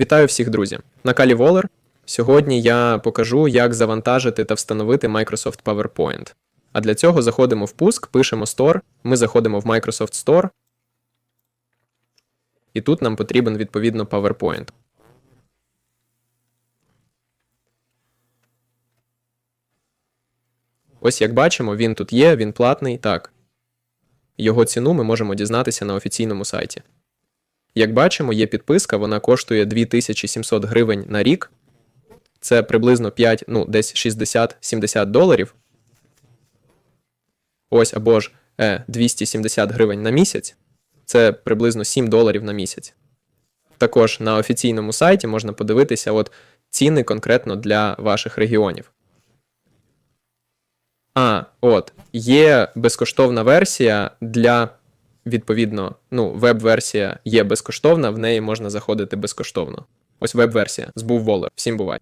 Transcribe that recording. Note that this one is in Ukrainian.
Вітаю всіх, друзі! На Калі Волер. Сьогодні я покажу, як завантажити та встановити Microsoft PowerPoint. А для цього заходимо в пуск, пишемо Store, ми заходимо в Microsoft Store. І тут нам потрібен відповідно PowerPoint. Ось як бачимо, він тут є, він платний. Так. Його ціну ми можемо дізнатися на офіційному сайті. Як бачимо, є підписка, вона коштує 2700 гривень на рік. Це приблизно 5, ну, десь 60-70 доларів. Ось або ж е, 270 гривень на місяць. Це приблизно 7 доларів на місяць. Також на офіційному сайті можна подивитися от ціни конкретно для ваших регіонів. А, от, є безкоштовна версія для відповідно, ну, веб-версія є безкоштовна, в неї можна заходити безкоштовно. Ось веб-версія. Збув Волер. Всім бувай.